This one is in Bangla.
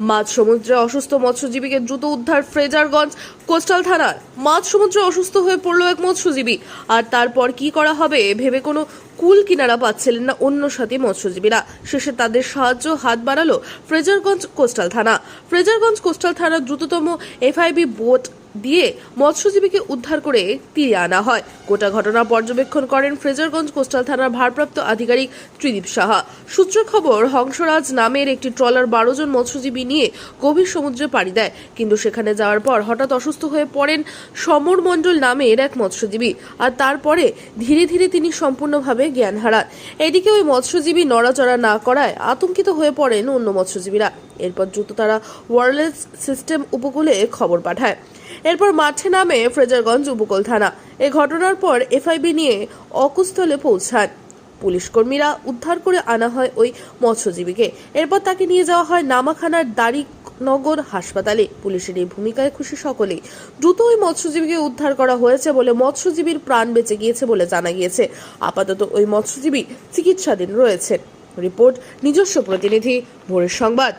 মাঝ সমুদ্রে অসুস্থ মৎস্যজীবীকে দ্রুত উদ্ধার ফ্রেজারগঞ্জ কোস্টাল থানার মাছ সমুদ্রে অসুস্থ হয়ে পড়ল এক মৎস্যজীবী। আর তারপর কি করা হবে ভেবে কোনো কুল কিনারা পাচ্ছিলেন না অন্য সাথী মৎস্যজীবীরা। শেষে তাদের সাহায্য হাত বাড়ালো ফ্রেজারগঞ্জ কোস্টাল থানা। ফ্রেজারগঞ্জ কোস্টাল থানার দ্রুততম এফআইবি বোট দিয়ে মৎস্যজীবীকে উদ্ধার করে তীরে আনা হয়। গোটা ঘটনা পর্যবেক্ষণ করেন ফ্রেজারগঞ্জ কোস্টাল থানার ভারপ্রাপ্ত আধিকারিক ত্রিদীপ সাহা। সূত্র খবর, হংসরাজ নামের একটি ট্রলার বারো জন মৎস্যজীবী নিয়ে গভীর সমুদ্রে পাড়ি দেয়। কিন্তু সেখানে যাওয়ার পর হঠাৎ অসুস্থ হয়ে পড়েন সমর মণ্ডল নামের এক মৎস্যজীবী। আর তারপরে ধীরে ধীরে তিনি সম্পূর্ণভাবে জ্ঞান হারান। এদিকে ওই মৎস্যজীবী নড়াচড়া না করায় আতঙ্কিত হয়ে পড়েন অন্য মৎস্যজীবীরা। এরপর দ্রুত তারা ওয়ারলেস সিস্টেম উপকূলে খবর পাঠায়। এরপর মাঠে নামে ফ্রেজারগঞ্জ উপকূল থানা। এ ঘটনার পর এফআইবি নিয়ে অকুস্থলে পৌঁছান। পুলিশ কর্মীরা উদ্ধার করে আনা হয় ওই মৎস্যজীবীকে। এরপর তাকে নিয়ে যাওয়া হয় নামাখানার দারিকনগর হাসপাতালে। পুলিশের এই ভূমিকায় খুশি সকলে দ্রুত ওই মৎস্যজীবীকে উদ্ধার করা হয়েছে বলে মৎস্যজীবীর প্রাণ বেঁচে গিয়েছে বলে জানা গিয়েছে। আপাতত ওই মৎস্যজীবী চিকিৎসাধীন রয়েছে রিপোর্ট, নিজস্ব প্রতিনিধি, ভোরের সংবাদ।